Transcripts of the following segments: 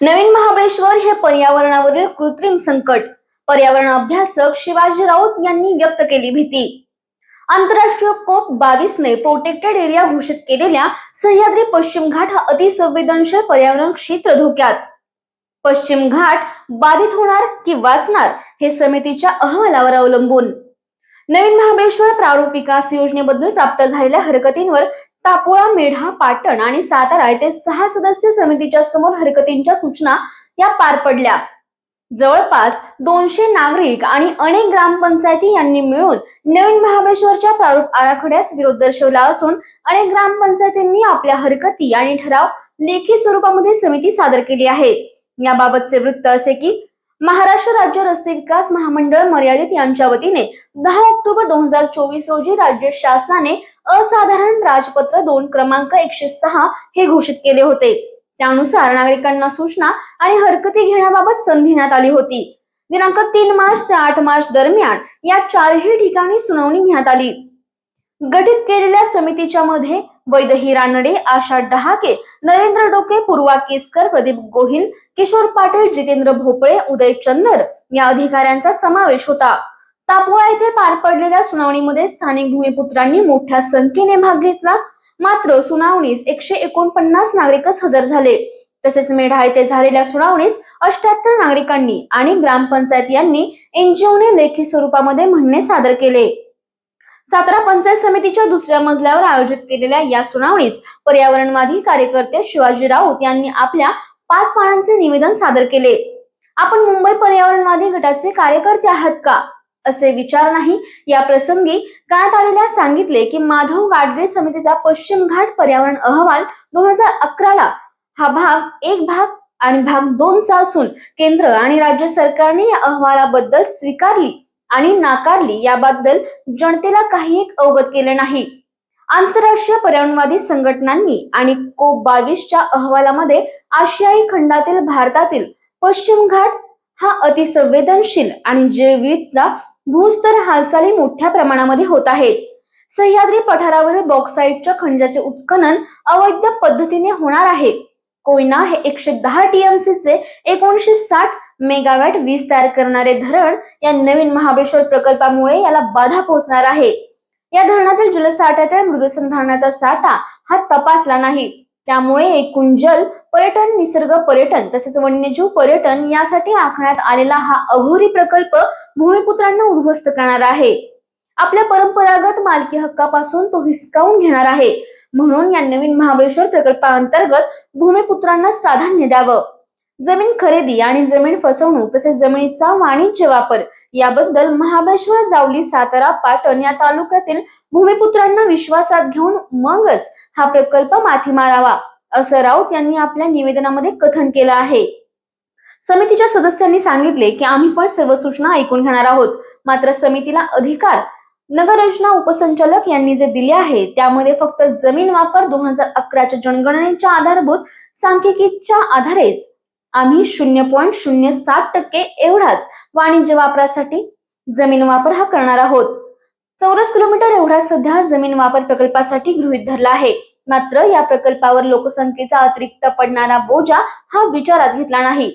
नवीन महाबळेश्वर हे पर्यावरणावरील कृत्रिम संकट. पर्यावरण अभ्यासक शिवाजी राऊत यांनी व्यक्त केली भीती. आंतरराष्ट्रीय कोप बावीसने प्रोटेक्टेड एरिया घोषित केलेल्या सह्याद्री पश्चिम घाट हा अतिसंवेदनशील पर्यावरण क्षेत्र धोक्यात. पश्चिम घाट बाधित होणार की वाचणार हे समितीच्या अहवालावर अवलंबून. नवीन महाबळेश्वर प्रारूप विकास योजनेबद्दल प्राप्त झालेल्या हरकतींवर तापोळा मेढा पाटण आणि सातारा येथे सहा सदस्य समितीच्या समोर हरकतींच्या सूचना या पार पडल्या. जवळपास दोनशे नागरिक आणि अनेक ग्रामपंचायती यांनी मिळून नवीन महाबळेश्वरच्या प्रारूप आराखड्यास विरोध दर्शवला असून अनेक ग्रामपंचायतींनी आपल्या हरकती आणि ठराव लेखी स्वरूपामध्ये समिती सादर केली आहे. याबाबतचे वृत्त असे की महाराष्ट्र राज्य रस्ते विकास महामंडळ मर्यादित यांच्या वतीने दहा ऑक्टोबर दोन हजार चोवीस रोजी राज्य शासनाने असाधारण राजपत्र दोन क्रमांक एकशे सहा हे घोषित केले होते. त्यानुसार नागरिकांना सूचना आणि हरकती घेण्याबाबत संधी देण्यात आली होती. दिनांक तीन मार्च ते आठ मार्च दरम्यान या चारही ठिकाणी सुनावणी घेण्यात आली. गठीत केलेल्या समितीच्या मध्ये वैदही रानडे आशा डहाके नरेंद्र डोके पूर्वा केसकर प्रदीप गोहिल किशोर पाटील जितेंद्र भोपळे उदय चंदर या अधिकाऱ्यांचा समावेश होता. तापोळा येथे पार पडलेल्या सुनावणीमध्ये स्थानिक भूमिपुत्रांनी मोठ्या संख्येने भाग घेतला. मात्र सुनावणीस एकशे एकोणपन्नास नागरिकच हजर झाले. तसेच मेढा येथे झालेल्या सुनावणीस अष्ट्याहत्तर नागरिकांनी आणि ग्रामपंचायत यांनी एनजीओने लेखी स्वरूपामध्ये म्हणणे सादर केले. सातारा पंचायत समितीच्या दुसऱ्या मजल्यावर आयोजित केलेल्या या सुनावणीस पर्यावरणवादी कार्यकर्ते शिवाजी राऊत यांनी आपल्या पाच पानांचे निवेदन सादर केले. आपण मुंबई पर्यावरणवादी गटाचे कार्यकर्ते आहात का? असे विचार नाही. या प्रसंगी करण्यात आलेल्या सांगितले की माधव गाडगे समितीचा पश्चिम घाट पर्यावरण अहवाल दोन हजार अकराला हा भाग एक भाग आणि भाग दोनचा असून केंद्र आणि राज्य सरकारने या अहवालाबद्दल स्वीकारली. आणि नाकारली याबद्दल जनतेला काही एक अवगत केले नाही. आंतरराष्ट्रीय पर्यावरणवादी संघटनांनी आणि कोप बावीसच्या अहवालामध्ये आशियाई खंडातील भारतातील पश्चिम घाट हा अतिसंवेदनशील आणि जैविकता भूस्तर हालचाली मोठ्या प्रमाणामध्ये होत आहेत. सह्याद्री पठारावरील बॉक्साईटच्या खंडाचे उत्खनन अवैध पद्धतीने होणार आहे. कोयना हे एकशे दहा टीएमसी चे एकोणीशे साठ मेगावॅट वीज तयार करणारे धरण या नवीन महाबळेश्वर प्रकल्पामुळे याला बाधा पोहोचणार आहे. या धरणातील जलसाठ्यातील मृदसंधारणाचा साठा हा तपासला नाही. त्यामुळे एकूण जल पर्यटन निसर्ग पर्यटन तसेच वन्यजीव पर्यटन यासाठी आखण्यात आलेला हा अघोरी प्रकल्प भूमिपुत्रांना उद्ध्वस्त करणार आहे. आपल्या परंपरागत मालकी हक्कापासून तो हिसकावून घेणार आहे. म्हणून या नवीन महाबळेश्वर प्रकल्पाअंतर्गत भूमिपुत्रांनाच प्राधान्य द्यावं. जमीन खरेदी आणि जमीन फसवणूक तसेच जमिनीचा वाणिज्य वापर याबद्दल महाबळेश्वर जावली सातारा पाटण या तालुक्यातील भूमिपुत्रांना विश्वासात घेऊन मगच हा प्रकल्प माथी मारावा असं राऊत यांनी आपल्या निवेदनामध्ये कथन केलं आहे. समितीच्या सदस्यांनी सांगितले की आम्ही पण सर्व सूचना ऐकून घेणार आहोत. मात्र समितीला अधिकार नगररचना उपसंचालक यांनी जे दिले आहे त्यामध्ये फक्त जमीन वापर दोन हजार अकराच्या जनगणनेच्या आधारभूत सांख्यिकीच्या आधारेच आम्ही शून्य पॉईंट शून्य सात टक्के एवढाच वाणिज्य वापरासाठी जमीन वापर हा करणार आहोत. चौरस किलोमीटर एवढा सध्या जमीन वापर प्रकल्पासाठी गृहीत धरला आहे. मात्र या प्रकल्पावर लोकसंख्येचा अतिरिक्त पडणारा बोजा हा विचारात घेतला नाही.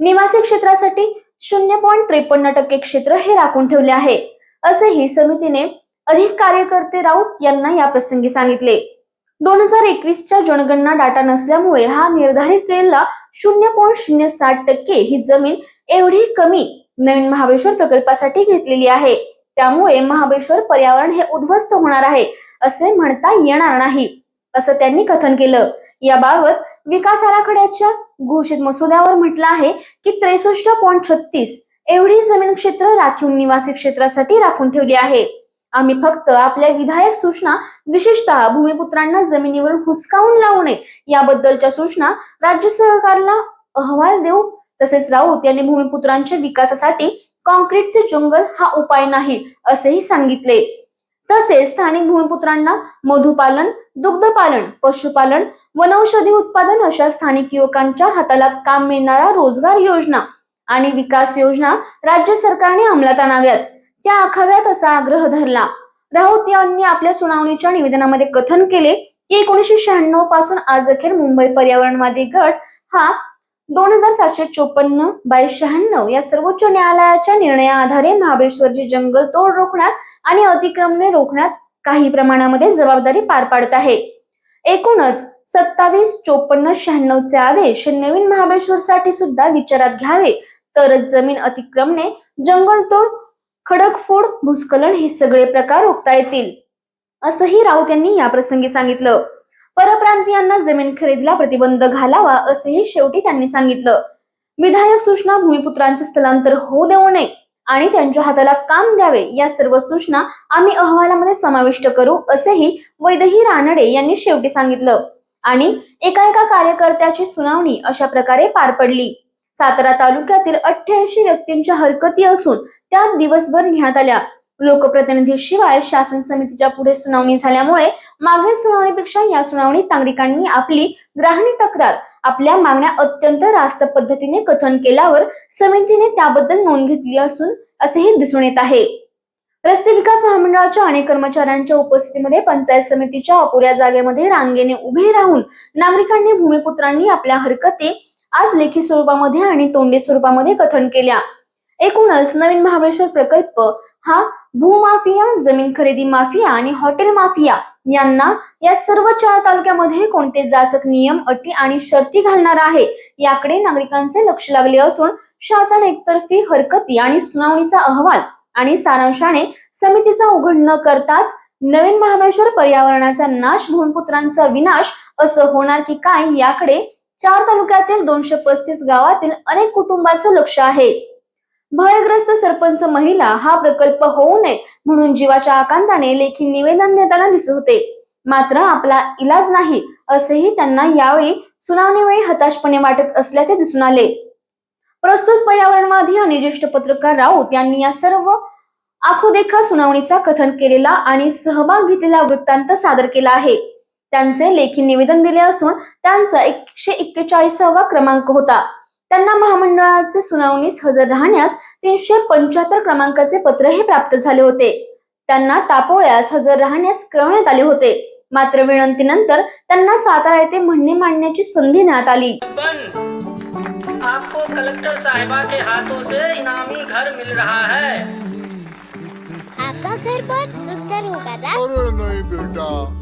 निवासी क्षेत्रासाठी शून्य पॉईंट त्रेपन्न टक्के क्षेत्र हे राखून ठेवले आहे. असेही समितीने अधिक कार्यकर्ते राऊत यांना या प्रसंगी सांगितले. दोन हजार एकवीसच्या जनगणना डाटा नसल्यामुळे हा निर्धारित केलेला शून्य पॉईंट शून्य साठ टक्के ही जमीन एवढी कमी नवीन महाबळेश्वर प्रकल्पासाठी घेतलेली आहे. त्यामुळे महाबळेश्वर पर्यावरण हे उद्ध्वस्त होणार आहे असे म्हणता येणार नाही असं त्यांनी कथन केलं. याबाबत विकास आराखड्याच्या घोषित मसुद्यावर म्हटलं आहे की त्रेसष्ट पॉईंट छत्तीस एवढी जमीन क्षेत्र राखीव निवासी क्षेत्रासाठी राखून ठेवली आहे. आम्ही फक्त आपल्या विधायक सूचना विशेषतः भूमिपुत्रांना जमिनीवर हुसकावून लावू नये. याबद्दलच्या सूचना राज्य सहकारला अहवाल देऊ. तसेच राऊत यांनी भूमिपुत्रांच्या विकासासाठी कॉन्क्रीटचे जंगल हा उपाय नाही असेही सांगितले. तसेच स्थानिक भूमिपुत्रांना मधुपालन दुग्धपालन पशुपालन वनौषधी उत्पादन अशा स्थानिक युवकांच्या हाताला काम मिळणारा रोजगार योजना आणि विकास योजना राज्य सरकारने अंमलात आणाव्यात. त्या आखाव्यात असा आग्रह धरला. राऊत यांनी आपल्या सुनावणीच्या निवेदनामध्ये कथन केले की एकोणीसशे शहाण्णवपासून आज अखेर मुंबई पर्यावरणवादी गट हा दोन हजार सातशे चोपन्न बाय शहाण्णव या सर्वोच्च न्यायालयाच्या निर्णयाआधारे महाबळेश्वरची जंगल तोड रोखण्यात आणि अतिक्रमणे रोखण्यात काही प्रमाणामध्ये जबाबदारी पार पाडत आहे. एकूणच सत्तावीस चोपन्न शहाण्णवचे आदेश हे नवीन महाबळेश्वर साठी सुद्धा विचारात घ्यावे. तरच जमीन अतिक्रमणे जंगलतोड खडकफोड भूस्खलन हे सगळे प्रकार रोखता येतील. असंही राऊत यांनी या प्रसंगी सांगितलं. परप्रांतीयांना जमीन खरेदीला प्रतिबंध घालावा असंही शेवटी त्यांनी सांगितलं. विधायक सूचना भूमिपुत्रांचे स्थलांतर होऊ देऊ नये आणि त्यांच्या हाताला काम द्यावे या सर्व सूचना आम्ही अहवालामध्ये समाविष्ट करू असेही वैदही रानडे यांनी शेवटी सांगितलं. आणि एका एका कार्यकर्त्याची सुनावणी अशा प्रकारे पार पडली. सातारा तालुक्यातील अठ्ठ्याऐंशी व्यक्तींच्या हरकती असून त्या दिवसभर घेण्यात आल्या. लोकप्रतिनिधीशिवाय शासन समितीच्या पुढे सुनावणी झाल्यामुळे मागील सुनावणीपेक्षा या सुनावणीत नागरिकांनी आपली ग्राहणी तक्रार आपल्या मागण्या अत्यंत रास्त पद्धतीने कथन केल्यावर समितीने त्याबद्दल नोंद घेतली असून असेही दिसून येत आहे. रस्ते विकास महामंडळाच्या अनेक कर्मचाऱ्यांच्या उपस्थितीमध्ये पंचायत समितीच्या अपुऱ्या जागेमध्ये रांगेने उभे राहून नागरिकांनी भूमिपुत्रांनी आपल्या हरकती आज लेखी स्वरूपामध्ये आणि तोंडी स्वरूपामध्ये कथन केल्या. एकूणच नवीन महाबळेश्वर प्रकल्प हा भूमाफिया जमीन खरेदी माफिया आणि हॉटेल माफिया यांना या सर्व चार तालुक्यामध्ये कोणते जाचक नियम अटी आणि शर्ती घालणार आहे याकडे नागरिकांचे लक्ष लागले असून शासन एकतर्फी हरकती आणि सुनावणीचा अहवाल आणि सारांशाने समितीचा उघड न करताच नवीन महाबळेश्वर पर्यावरणाचा नाश भूमिपुत्रांचा विनाश असं होणार की काय याकडे चार तालुक्यातील दोनशे पस्तीस गावातील अनेक कुटुंबाचं लक्ष आहे. भयग्रस्त सरपंच महिला हा प्रकल्प होऊ नये म्हणून जीवाच्या आकांताने लेखी निवेदन देताना दिसत होते. मात्र आपला इलाज नाही असेही त्यांना यावेळी सुनावणीवेळी हताशपणे वाटत असल्याचे दिसून आले. प्रस्तुत पर्यावरणवादी आणि ज्येष्ठ पत्रकार राऊत यांनी या सर्व आखोदेखा सुनावणीचा कथन केलेला आणि सहभाग घेतलेला वृत्तांत सादर केला आहे. त्यांचे लेखी निवेदन दिले असून त्यांचा एकशे एक्केचाळीसावा क्रमांक होता. त्यांना महामंडळाचे सुनावणीस हजर राहण्यास तीनशे पंच्याहत्तर क्रमांकाचे पत्र हे प्राप्त झाले होते. त्यांना तापोळ्यास हजर राहण्यास कळवण्यात आले होते. मात्र विनंतीनंतर त्यांना सातारा येथे म्हणणे मांडण्याची संधी देण्यात आली. आपको कलेक्टर साहिबा के हाथों से इनामी घर मिल रहा है। आपका घर बहुत सुंदर होगा ना अरे नहीं बेटा।